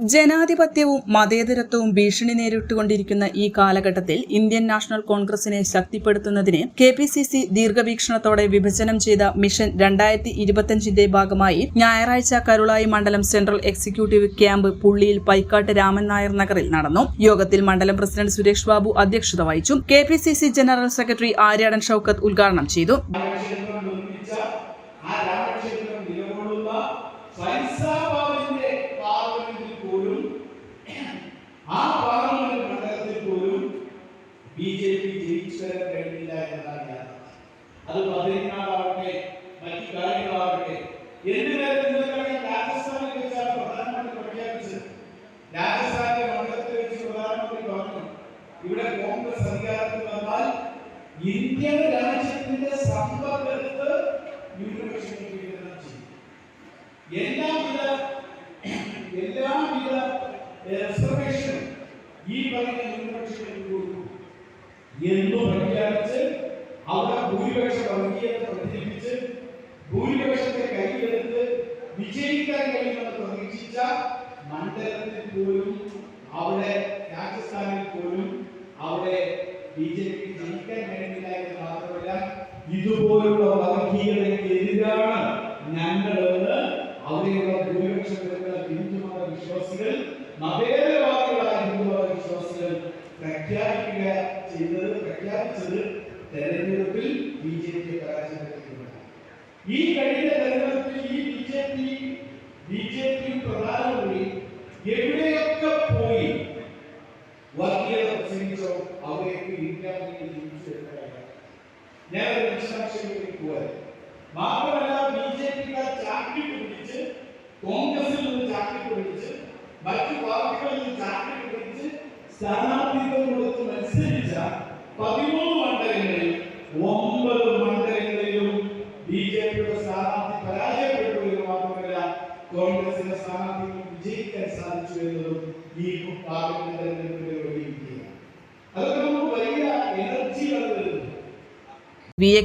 ജനാധിപത്യവും മതേതരത്വവും ഭീഷണി നേരിട്ടുകൊണ്ടിരിക്കുന്ന ഈ കാലഘട്ടത്തിൽ ഇന്ത്യൻ നാഷണൽ കോൺഗ്രസിനെ ശക്തിപ്പെടുത്തുന്നതിന് കെ പി സി സി ദീർഘവീക്ഷണത്തോടെ വിഭജനം ചെയ്ത മിഷൻ രണ്ടായിരത്തി ഇരുപത്തിയഞ്ചിന്റെ ഭാഗമായി ഞായറാഴ്ച കരുളായി മണ്ഡലം സെൻട്രൽ എക്സിക്യൂട്ടീവ് ക്യാമ്പ് പുള്ളിയിൽ പൈക്കാട്ട് രാമൻ നായർ നഗറിൽ നടന്നു. യോഗത്തിൽ മണ്ഡലം പ്രസിഡന്റ് സുരേഷ് ബാബു അധ്യക്ഷത വഹിച്ചു. K P C C general secretary Aryadan Shoukath ഉദ്ഘാടനം ചെയ്തു. ആ ആ പാർലമെന്റ് മണ്ഡലത്തിൽ പോലും ബി ജെ പി ജയിച്ചു വരാൻ കഴിഞ്ഞില്ല എന്നതാണ് യാഥാർത്ഥ്യം. അത് ബദ്രീനാഥാവട്ടെ മറ്റു കാര്യങ്ങളാവട്ടെ. എന്ത് നിങ്ങൾക്കറിയാം രാജസ്ഥാനിൽ വെച്ചാണ് പ്രധാനമന്ത്രി പ്രഖ്യാപിച്ചത്? രാജസ്ഥാനിലെ മണ്ഡലത്തിൽ വെച്ച് പ്രധാനമന്ത്രി പറഞ്ഞു ഇവിടെ കോൺഗ്രസ് അധികാരത്തിൽ വന്നാൽ ഇന്ത്യൻ രാജ്യത്തിന്റെ സമ്പത്തെടുത്ത് ന്യൂനപക്ഷങ്ങൾ വിതരണം ചെയ്യും. എല്ലാവിധ എല്ലാവിധ റിസർവേഷനും ഈ പറയുന്ന ന്യൂനപക്ഷങ്ങൾക്ക് കൊടുക്കും എന്ന് പ്രഖ്യാപിച്ച് അവിടെ ഭൂരിപക്ഷ വർഗീയത പ്രചരിപ്പിച്ച് ഭൂരിപക്ഷത്തെ കയ്യിലെടുത്ത് വിജയിക്കാൻ കഴിയുമെന്ന് പ്രതീക്ഷിച്ച മണ്ഡലത്തിൽ പോലും അവിടെ രാജസ്ഥാനിൽ പോലും അവിടെ ബി ജെ പി ജയിക്കാൻ കഴിയുന്നില്ല എന്ന് മാത്രമല്ല ഇതുപോലുള്ള വർഗീയതയ്ക്കെതിരാണ് ഞങ്ങളെന്ന് അവിടെയുള്ള ഭൂരിപക്ഷം വരുന്ന ഹിന്ദുമത വിശ്വാസികൾ മതേതരവാദികളായ ഹിന്ദുമത വിശ്വാസികൾ പ്രഖ്യാപിക്കുക ചെയ്തത് പ്രഖ്യാപിച്ചത് തെരഞ്ഞെടുപ്പിൽ ബി ജെ പി പരാജയപ്പെടുത്തിയിട്ടുണ്ട് ഈ കഴിഞ്ഞ തെരഞ്ഞെടുപ്പിൽ ഈ B J P B J P പ്രധാനമന്ത്രി എവിടെയൊക്കെ പോയി വർഗീയത പ്രസംഗിച്ചോ അവിടെയൊക്കെ ഇന്ത്യ ഞാൻ വിശദാംശങ്ങളിലേക്ക് പോയത് മാത്രമല്ല ബി ജെ പിക്കാർ ചാക്കി പിടിച്ച് കോൺഗ്രസിൽ നിന്ന് ചാക്കി പിടിച്ച് മറ്റു പാർട്ടികളിൽ നിന്ന് ചാക്കി പിടിച്ച് സ്ഥാനാർത്ഥിത്വം കൊടുത്ത് മത്സരിച്ച പതിമൂന്ന് മണ്ഡലങ്ങളിൽ ഒമ്പത് മണ്ഡലങ്ങളിലും ബി ജെ പിയുടെ സ്ഥാനാർത്ഥി പരാജയപ്പെട്ടു എന്ന് മാത്രമല്ല കോൺഗ്രസിന്റെ സ്ഥാനാർത്ഥിക്ക് വിജയിക്കാൻ സാധിച്ചു എന്നതും ഈ പാർലമെന്റ് തെരഞ്ഞെടുപ്പിലെ വലിയ വിജയമാണ് അതൊക്കെ നമുക്ക് വലിയ എനർജിയാണ് വരുന്നത് V A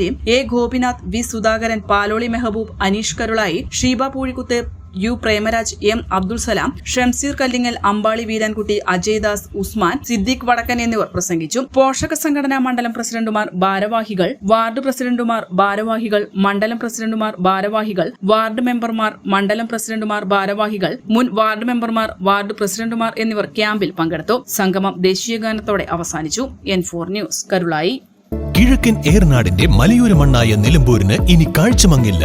A A Gopinath V Sudhakaran Paloli Mehboob Aneesh Karulai Sheeba Poozhikkuth U Premaraj M Abdul Salam Shamseer Kallingal Ambali Veerankutty Ajay Das Usman Siddique Vadakkan എന്നിവർ പ്രസംഗിച്ചു. പോഷക സംഘടനാ മണ്ഡലം പ്രസിഡന്റുമാർ ഭാരവാഹികൾ വാർഡ് പ്രസിഡന്റുമാർ ഭാരവാഹികൾ മണ്ഡലം പ്രസിഡന്റുമാർ ഭാരവാഹികൾ വാർഡ് മെമ്പർമാർ മണ്ഡലം പ്രസിഡന്റുമാർ ഭാരവാഹികൾ മുൻ വാർഡ് മെമ്പർമാർ വാർഡ് പ്രസിഡന്റുമാർ എന്നിവർ ക്യാമ്പിൽ പങ്കെടുത്തു. സംഗമം ദേശീയഗാനത്തോടെ അവസാനിച്ചു. N four news Karulai. കിഴക്കൻ ഏർനാടിന്റെ മലയോര മണ്ണായ നിലമ്പൂരിന് ഇനി കാഴ്ചമങ്ങില്ല.